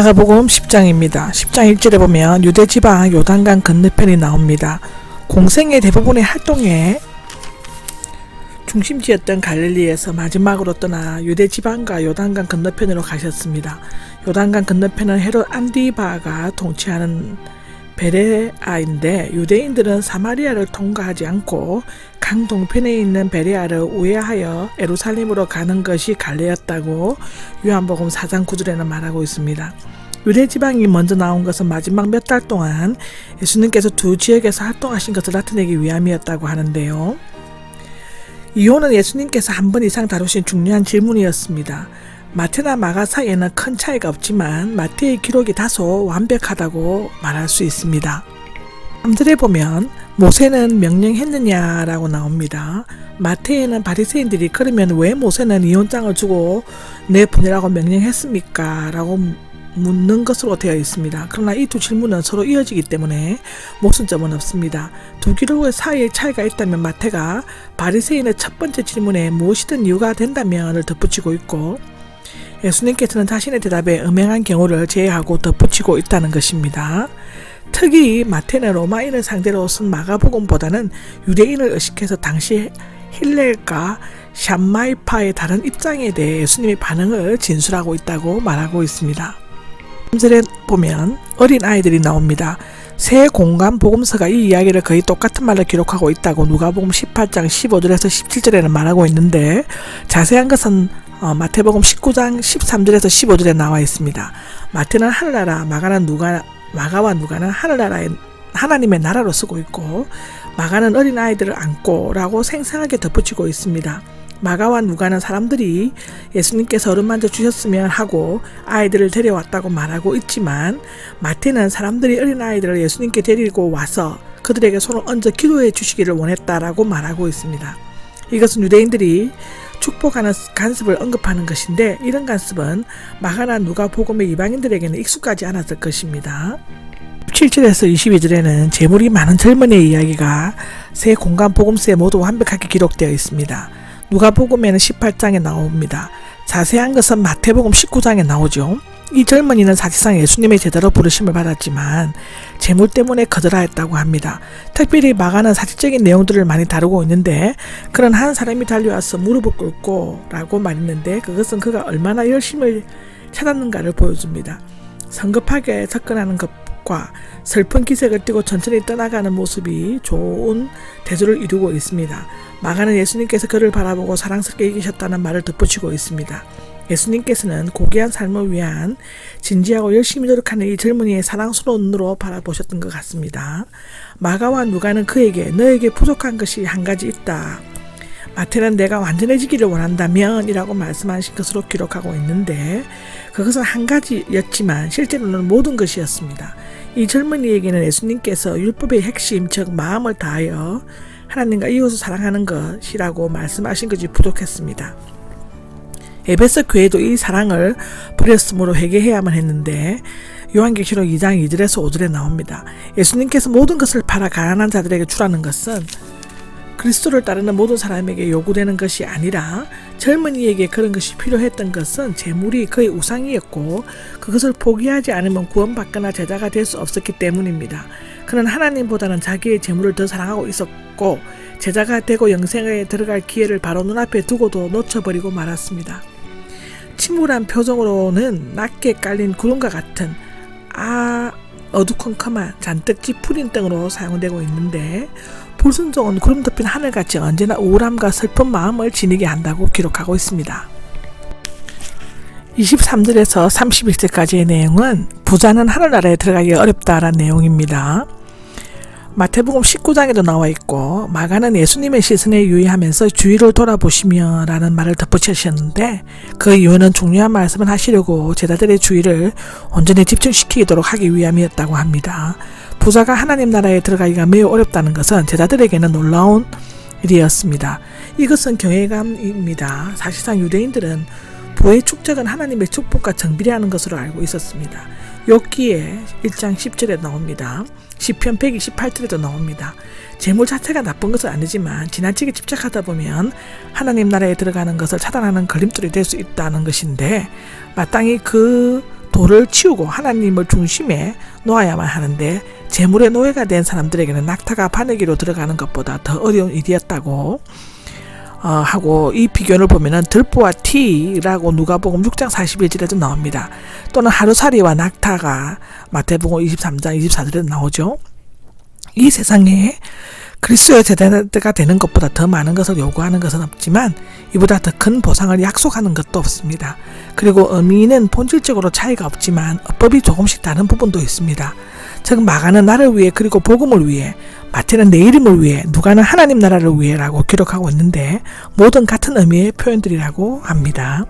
마가복음 10장입니다. 10장 1절에 보면 유대 지방 요단강 건너편이 나옵니다. 공생의 대부분의 활동에 중심지였던 갈릴리에서 마지막으로 떠나 유대 지방과 요단강 건너편으로 가셨습니다. 요단강 건너편은 헤롯 안디바가 통치하는 베레아인데 유대인들은 사마리아를 통과하지 않고 강 동편에 있는 베레아를 우회하여 에루살렘으로 가는 것이 갈래였다고 요한복음 4장 9절에는 말하고 있습니다. 유대 지방이 먼저 나온 것은 마지막 몇 달 동안 예수님께서 두 지역에서 활동하신 것을 나타내기 위함이었다고 하는데요. 이혼은 예수님께서 한 번 이상 다루신 중요한 질문이었습니다. 마태나 마가 사이에는 큰 차이가 없지만 마태의 기록이 다소 완벽하다고 말할 수 있습니다. 3절에 보면 모세는 명령했느냐라고 나옵니다. 마태에는 바리새인들이 그러면 왜 모세는 이혼장을 주고 내 보내라고 명령했습니까? 라고 묻는 것으로 되어 있습니다. 그러나 이 두 질문은 서로 이어지기 때문에 모순점은 없습니다. 두 기록의 사이에 차이가 있다면 마태가 바리새인의 첫 번째 질문에 무엇이든 이유가 된다면을 덧붙이고 있고 예수님께서는 자신의 대답에 음행한 경우를 제외하고 덧붙이고 있다는 것입니다. 특히 마태는 로마인을 상대로 쓴 마가복음보다는 유대인을 의식해서 당시 힐렐과 샴마이파의 다른 입장에 대해 예수님의 반응을 진술하고 있다고 말하고 있습니다. 3절에 보면 어린 아이들이 나옵니다. 새 공간 복음서가 이 이야기를 거의 똑같은 말로 기록하고 있다고 누가복음 18장 15절에서 17절에는 말하고 있는데 자세한 것은 어, 마태복음 19장 13절에서 15절에 나와 있습니다. 마태는 하늘나라, 마가는 누가 마가와 누가는 하늘나라의 하나님의 나라로 쓰고 있고 마가는 어린 아이들을 안고라고 생생하게 덧붙이고 있습니다. 마가와 누가는 사람들이 예수님께서 어루만져 주셨으면 하고 아이들을 데려왔다고 말하고 있지만 마태는 사람들이 어린 아이들을 예수님께 데리고 와서 그들에게 손을 얹어 기도해 주시기를 원했다라고 말하고 있습니다. 이것은 유대인들이 축복하는 간습을 언급하는 것인데 이런 간습은 마가나 누가 복음의 이방인들에게는 익숙하지 않았을 것입니다. 7절에서 22절에는 재물이 많은 젊은이의 이야기가 새 공간 복음서에 모두 완벽하게 기록되어 있습니다. 누가 복음에는 18장에 나옵니다. 자세한 것은 마태복음 19장에 나오죠. 이 젊은이는 사실상 예수님의 제대로 부르심을 받았지만 재물 때문에 거절하였다고 합니다. 특별히 마가는 사실적인 내용들을 많이 다루고 있는데 그런 한 사람이 달려와서 무릎을 꿇고 라고 말했는데 그것은 그가 얼마나 열심을 찾았는가를 보여줍니다. 성급하게 접근하는 것과 슬픈 기색을 띠고 천천히 떠나가는 모습이 좋은 대조를 이루고 있습니다. 마가는 예수님께서 그를 바라보고 사랑스럽게 이기셨다는 말을 덧붙이고 있습니다. 예수님께서는 고귀한 삶을 위한 진지하고 열심히 노력하는 이 젊은이의 사랑스러운 눈으로 바라보셨던 것 같습니다. 마가와 누가는 그에게 너에게 부족한 것이 한 가지 있다. 마태는 내가 완전해지기를 원한다면 이라고 말씀하신 것으로 기록하고 있는데 그것은 한 가지였지만 실제로는 모든 것이었습니다. 이 젊은이에게는 예수님께서 율법의 핵심 즉 마음을 다하여 하나님과 이웃을 사랑하는 것이라고 말씀하신 것이 부족했습니다. 에베소 교회도 이 사랑을 버렸으므로 회개해야만 했는데 요한계시록 2장 2절에서 5절에 나옵니다. 예수님께서 모든 것을 팔아 가난한 자들에게 주라는 것은 그리스도를 따르는 모든 사람에게 요구되는 것이 아니라 젊은이에게 그런 것이 필요했던 것은 재물이 그의 우상이었고 그것을 포기하지 않으면 구원받거나 제자가 될 수 없었기 때문입니다. 그는 하나님보다는 자기의 재물을 더 사랑하고 있었고 제자가 되고 영생에 들어갈 기회를 바로 눈앞에 두고도 놓쳐버리고 말았습니다. 침울한 표정으로는 낮게 깔린 구름과 같은 아 어두컴컴한 잔뜩 찌푸린 등으로 사용되고 있는데 불순종은 구름 덮인 하늘같이 언제나 우울함과 슬픈 마음을 지니게 한다고 기록하고 있습니다. 23절에서 31절까지의 내용은 부자는 하늘나라에 들어가기 어렵다라는 내용입니다. 마태복음 19장에도 나와 있고 마가는 예수님의 시선에 유의하면서 주위를 돌아보시며 라는 말을 덧붙이셨는데 그 이유는 중요한 말씀을 하시려고 제자들의 주의를 온전히 집중시키도록 하기 위함이었다고 합니다. 부자가 하나님 나라에 들어가기가 매우 어렵다는 것은 제자들에게는 놀라운 일이었습니다. 이것은 경외감입니다. 사실상 유대인들은 부의 축적은 하나님의 축복과 정비례하는 것으로 알고 있었습니다. 욥기에 1장 10절에 나옵니다. 시편 128절에도 나옵니다. 재물 자체가 나쁜 것은 아니지만 지나치게 집착하다 보면 하나님 나라에 들어가는 것을 차단하는 걸림돌이 될 수 있다는 것인데 마땅히 그 돌을 치우고 하나님을 중심에 놓아야만 하는데 재물의 노예가 된 사람들에게는 낙타가 바늘기로 들어가는 것보다 더 어려운 일이었다고 어, 하고 이 비교를 보면은 들보와 티라고 누가복음 6장 41절에도 나옵니다. 또는 하루살이와 낙타가 마태복음 23장 24절에 나오죠. 이 세상에 그리스도의 제자가 되는 것보다 더 많은 것을 요구하는 것은 없지만 이보다 더 큰 보상을 약속하는 것도 없습니다. 그리고 의미는 본질적으로 차이가 없지만 어법이 조금씩 다른 부분도 있습니다. 즉 마가는 나를 위해 그리고 복음을 위해 마태는 내 이름을 위해 누가는 하나님 나라를 위해라고 기록하고 있는데 모든 같은 의미의 표현들이라고 합니다.